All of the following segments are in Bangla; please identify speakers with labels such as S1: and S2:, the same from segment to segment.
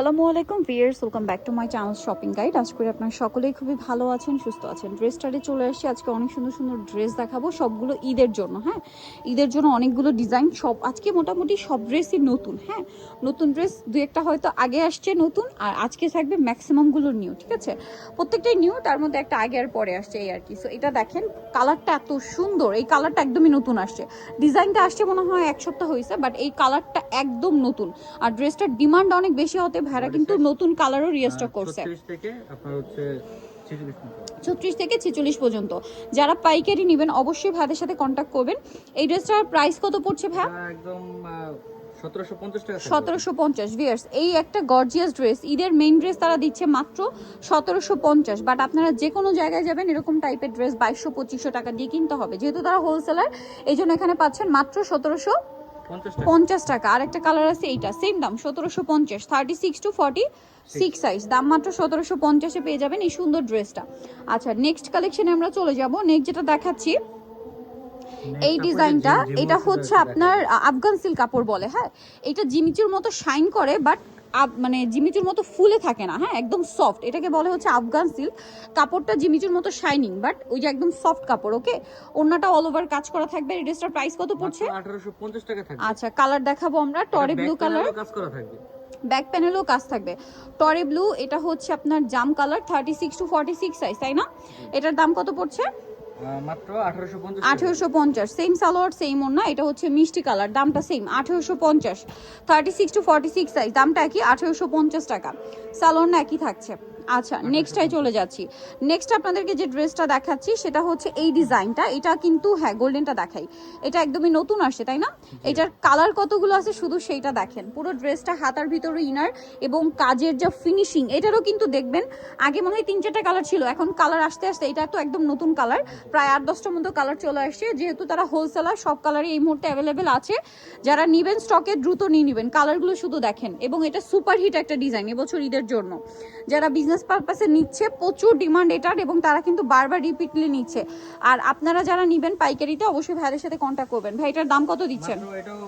S1: আসসালামু আলাইকুম viewers welcome back to my channel shopping guide. আজ করি আপনারা সকলেই খুবই ভালো আছেন, সুস্থ আছেন। ড্রেস স্টারে চলে আসছি। আজকে অনেক সুন্দর সুন্দর ড্রেস দেখাবো, সবগুলো ঈদের জন্য হ্যাঁ? ঈদের জন্য অনেকগুলো ডিজাইন সব আজকে মোটামুটি সব ড্রেসই নতুন হ্যাঁ? নতুন ড্রেস দু একটা হয়তো আগে আসছে নতুন, আর আজকে থাকবে ম্যাক্সিমামগুলো নিউ ঠিক আছে? প্রত্যেকটাই নিউ তার মধ্যে একটা আগে আর পরে আসছে, এই আর কি। সো এটা দেখেন কালারটা এত সুন্দর, এই কালারটা একদমই নতুন আসছে। ডিজাইনটা আসছে মনে হয় এক সপ্তাহ হয়েছে বাট এই কালারটা একদম নতুন। আর ড্রেসটার ডিমান্ড অনেক বেশি হতে ভাইরা কিন্তু নতুন কালারও রিস্টক করছে।
S2: থেকে আপনার হচ্ছে
S1: ছত্রিশ থেকে ছেচল্লিশ পর্যন্ত। যারা পাইকারি নেবেন অবশ্যই ভাইদের সাথে কন্ট্যাক্ট করবেন। এই ড্রেসটার প্রাইস কত পড়ছে ভাই
S2: একদম 1750
S1: সতেরোশো পঞ্চাশ ভিয়ার্স এই একটা গর্জিয়াস ড্রেস ঈদের মেইন ড্রেস তারা দিচ্ছে মাত্র সতেরোশো পঞ্চাশ। বাট আপনারা যে কোনো জায়গায় যাবেন এরকম টাইপের ড্রেস বাইশশো পঁচিশশো টাকা দিয়ে কিনতে হবে। যেহেতু তারা হোলসেলার এই জন্য এখানে পাচ্ছেন মাত্র সতেরোশো
S2: 50 টাকা
S1: পঞ্চাশ টাকা। আর একটা কালার আছে এইটা সেম দাম সতেরোশো পঞ্চাশ। Thirty six to forty six size দাম মাত্র সতেরোশো পঞ্চাশে পেয়ে যাবেন এই সুন্দর ড্রেসটা আচ্ছা নেক্সট কালেকশনে আমরা চলে যাব। নেক্সট যেটা দেখাচ্ছি এই ডিজাইনটা এটা হচ্ছে আপনার আফগান সিল্ক কাপড় বলে হ্যাঁ? এটা জিমিচুর মতো শাইন করে বাট মানে জিমিচুর মতো ফুলে থাকে না হ্যাঁ একদম সফট এটাকে বলে হচ্ছে আফগান সিল্ক কাপড়টা জিমিচুর মতো শাইনিং বাট ওই যে একদম সফট কাপড় ওকে অন্যটা অল ওভার কাজ করা থাকবে। এই ড্রেসটার প্রাইস কত পড়ছে?
S2: মাত্র 1850 টাকা থাকবে।
S1: আচ্ছা কালার দেখাবো আমরা। টরে ব্লু কালার
S2: কাজ করা থাকবে।
S1: ব্যাক প্যানেলও কাজ থাকবে। টরে ব্লু এটা হচ্ছে আপনার জাম colour thirty six to forty six size তাই না? এটার দাম কত পড়ছে?
S2: আহ, মাত্র 1850 টাকা।
S1: আঠেরোশো পঞ্চাশ সেম সালোয়ার সেম এটা হচ্ছে মিষ্টি কালার দামটা সেম আঠেরোশো পঞ্চাশ। Thirty six to six size দামটা একই আঠেরোশো পঞ্চাশ টাকা। সালোয়ার একই থাকছে। আচ্ছা নেক্সটটাই চলে যাচ্ছি। নেক্সট আপনাদেরকে যে ড্রেসটা দেখাচ্ছি সেটা হচ্ছে এই ডিজাইনটা এটা কিন্তু হ্যাঁ গোল্ডেনটা দেখাই। এটা একদমই নতুন আসে তাই না? এটার কালার কতগুলো আছে শুধু সেইটা দেখেন। পুরো ড্রেসটা হাতার ভিতরে ইনার এবং কাজের যা ফিনিশিং এটারও কিন্তু দেখবেন আগে মনে হয় তিন চারটা কালার ছিল। এখন কালার আসতে আসতে এটা তো একদম নতুন কালার প্রায় আট দশটার মতো কালার চলে আসছে। যেহেতু তারা হোলসেলার সব কালারই এই মুহূর্তে অ্যাভেলেবেল আছে। যারা নিবেন স্টকে দ্রুত নিয়ে নেবেন। কালারগুলো শুধু দেখেন। এবং এটা সুপার হিট একটা ডিজাইন এবছর ঈদের জন্য। যারা বিজনেস পারপাসে নিচ্ছে প্রচুর ডিমান্ড এটার এবং তারা কিন্তু বারবার রিপিটলি নিচ্ছে। আর আপনারা যারা নিবেন পাইকারিতে অবশ্যই ভাইয়ের সাথে কন্ট্যাক্ট করবেন। ভাই এটার দাম কত দিচ্ছেন?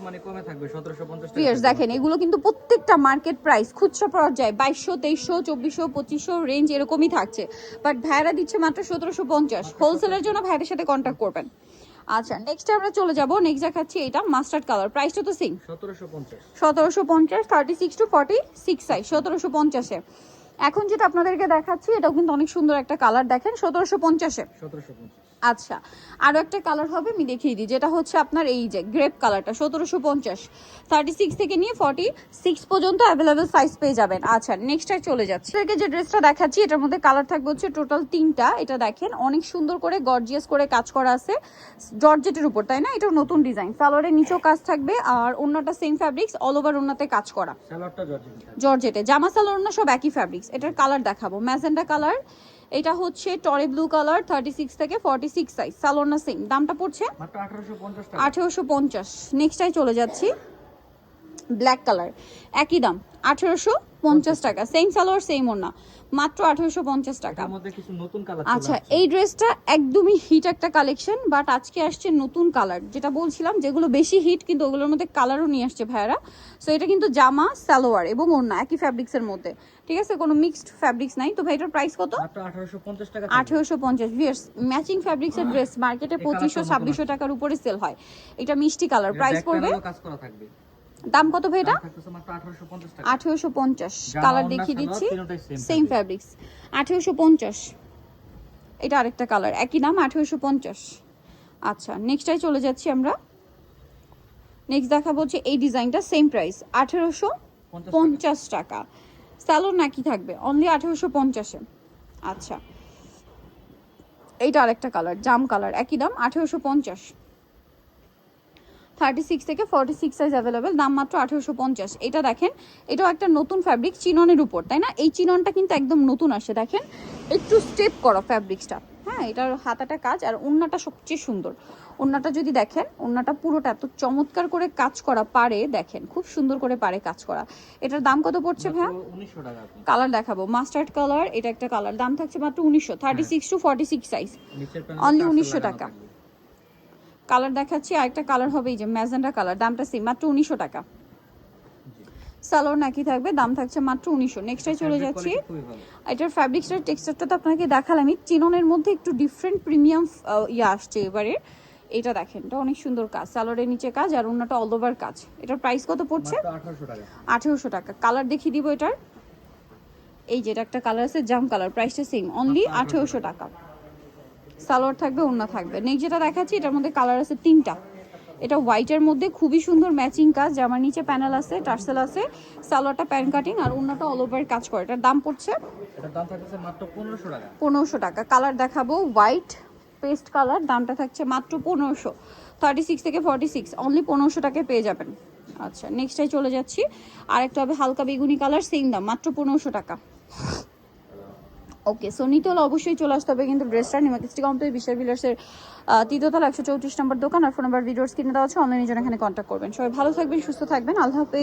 S2: মানে কমে থাকবে 1750 টাকা।
S1: পিয়ার্স দেখেন এগুলো কিন্তু প্রত্যেকটা মার্কেট প্রাইস খুচরা পর্যায়ে বাইশশো তেইশশো চব্বিশশো পঁচিশশো রেঞ্জ এরকমই থাকছে। বাট ভাইরা দিচ্ছে মাত্র সতেরোশো পঞ্চাশ। হোলসেলের জন্য ভাইয়ের সাথে কন্ট্যাক্ট করবেন। আচ্ছা নেক্সট আমরা চলে যাব। নেক্সট দেখাচ্ছি এটা মাস্টার্ড কালার প্রাইসটা তো সেম
S2: 1750
S1: সতেরোশো পঞ্চাশ। Thirty six to forty six size সতেরোশো পঞ্চাশে। এখন যেটা আপনাদেরকে দেখাচ্ছি এটাও কিন্তু অনেক সুন্দর একটা কালার দেখেন সতেরোশো পঞ্চাশে। আচ্ছা আরও একটা কালার হবে আমি দেখিয়ে দিই যেটা হচ্ছে আপনার এই যে গ্রেপ কালারটা সতেরোশো পঞ্চাশ। থার্টি সিক্স থেকে নিয়ে ফর্টি সিক্স পর্যন্ত অ্যাভেলেবেল সাইজ পেয়ে যাবেন। আচ্ছা নেক্সটে চলে যাচ্ছে। এটাকে যে ড্রেসটা দেখাচ্ছি এটার মধ্যে কালার থাকবে হচ্ছে টোটাল তিনটা। এটা দেখেন অনেক সুন্দর করে গর্জিয়াস করে কাজ করা আছে জর্জেটের উপর তাই না? এটা নতুন ডিজাইন সালোয়ারের নিচেও কাজ থাকবে আর অন্যটা সেম ফ্যাব্রিক্স অল ওভার অন্যতে কাজ করা।
S2: জর্জেট।
S1: জামা সালোয়ার সব একই ফ্যাব্রিক্স এটার কালার দেখাবো। ম্যাজেন্ডা কালার এটা হচ্ছে টরে ব্লু কালার থার্টি সিক্স থেকে ফর্টি সিক্স সাইজ সালোনা সিং সেম দামটা পড়ছে
S2: মাত্র 1850 টাকা।
S1: আঠেরোশো পঞ্চাশ। নেক্সটাই চলে যাচ্ছি। ব্ল্যাক কালার একই দাম আঠেরোশো পঞ্চাশ টাকা। সেম সালোয়ার সেম ওনা মাত্র আঠেরোশো পঞ্চাশ টাকা। আচ্ছা এই ড্রেসটা একদমই হিট একটা কালেকশন বাট আজকে আসছে নতুন কালার যেটা বলছিলাম যেগুলো বেশি হিট কিন্তু ওগুলোর মধ্যে কালারও নিয়ে আসছে ভাইয়ারা। সো এটা কিন্তু জামা সালোয়ার এবং ওড়না একই ফ্যাব্রিক্সের মধ্যে। ঠিক আছে? কোনো মিক্সড ফ্যাব্রিক্স নাই। তো ভাইটার প্রাইস কত?
S2: মাত্র 1850 টাকা
S1: আঠেরোশো পঞ্চাশ। ভিয়ার্স ম্যাচিং ফ্যাব্রিক্সের ড্রেস মার্কেটে পঁচিশশো ছাব্বিশশো টাকার উপরে সেল হয়। এটা মিষ্টি কালার প্রাইস পড়বে দাম কত ভাই এটা?
S2: দাম থাকতেছে মাত্র 1850 টাকা।
S1: আঠেরোশো পঞ্চাশ। কালার দেখিয়ে দিচ্ছি। সেম। ফ্যাব্রিক্স আঠেরোশো পঞ্চাশ। এটা আরেকটা কালার একই দাম আঠেরোশো পঞ্চাশ। আচ্ছা নেক্সটটাই চলে যাচ্ছি আমরা। নেক্সট দেখাবো হচ্ছে এই ডিজাইনটা সেম প্রাইস আঠেরোশো
S2: 50 টাকা।
S1: পঞ্চাশ টাকা। স্যালোন নাকি থাকবে? অনলি আঠেরোশো পঞ্চাশে। আচ্ছা এইটা আরেকটা কালার জাম কালার একই দাম আঠেরোশো পঞ্চাশ। থার্টি সিক্স থেকে ফর্টি সিক্স সাইজ অ্যাভেলেবেল দাম মাত্র আঠেরোশো পঞ্চাশ। এটা দেখেন এটাও একটা নতুন ফ্যাব্রিক চিননের উপর তাই না? এই চিননটা কিন্তু একদম নতুন আসে দেখেন। একটু স্টেপ করা ফ্যাব্রিক্সটা হ্যাঁ এটার হাতাটা কাজ আর ওড়নাটা সবচেয়ে সুন্দর। ওড়নাটা যদি দেখেন ওড়নাটা পুরোটা এত চমৎকার করে কাজ করা পারে দেখেন খুব সুন্দর করে পারে কাজ করা। এটার দাম কত পড়ছে ভাইয়া?
S2: মাত্র 1900 টাকা আপনি।
S1: কালার দেখাবো। মাস্টার্ড কালার এটা একটা কালার দাম থাকছে মাত্র উনিশশো। Thirty six to forty six size
S2: only panel
S1: Only
S2: tassel
S1: 1900
S2: লাগানো
S1: টাকা। কালার দেখাচ্ছি আরেকটা কালার হবে এই যে ম্যাজেন্ডা কালার দামটা সেম মাত্র উনিশশো টাকা। সালোয়ার নাকি থাকবে দাম থাকছে মাত্র উনিশশো। নেক্সটে চলে যাচ্ছি। এটার ফ্যাব্রিক্সটার টেক্সচারটা তো আপনাকে দেখালামই চিননের মধ্যে একটু ডিফারেন্ট প্রিমিয়াম ইয়ে আসছে এবারে। এটা দেখেন এটা অনেক সুন্দর কাজ সালোয়ারের নিচে কাজ আর অন্যটা অল ওভার কাজ। এটার প্রাইস কত পড়ছে?
S2: মাত্র আঠারোশো টাকা।
S1: আঠেরোশো টাকা। কালার দেখিয়ে দিব এটার। এই যেটা একটা কালার আছে জাম কালার প্রাইসটা সেম অনলি আঠেরোশো টাকা। সালোয়ার থাকবে অন্য থাকবে। নেক্সট যেটা দেখাচ্ছি এটার মধ্যে কালার আছে তিনটা। এটা হোয়াইটের মধ্যে খুবই সুন্দর ম্যাচিং কাজ জামার নিচে প্যানেল আছে টার্সেল আছে সালোয়ারটা প্যান কাটিং আর অন্যটা অল ওভার কাজ করে। এটার দাম পড়ছে
S2: এটার দাম থাকতেছে মাত্র
S1: পনেরোশো টাকা। কালার দেখাবো হোয়াইট পেস্ট কালার দামটা থাকছে মাত্র পনেরোশো। থার্টি সিক্স থেকে ফর্টি সিক্স অনলি পনেরোশো টাকায় পেয়ে যাবেন। আচ্ছা নেক্সটটাই চলে যাচ্ছি। আরেকটা হবে হালকা বেগুনি কালার সেম দাম মাত্র পনেরোশো টাকা। ওকে সো নিতে হলে অবশ্যই চলে আসতে হবে কিন্তু ড্রেসটা নিমাকিস্টি কমপ্লিট বিশাল বিলার্সের তৃতীয়তলা একশো চৌত্রিশ নম্বর দোকান। আর ফোন নাম্বার ভিডিওস কিনে দেওয়া আছে। অনলাইনে জন্য এখানে কন্ট্যাক্ট করবেন। সবাই ভালো থাকবেন, সুস্থ থাকবেন। আল্লাহ হাফেজ।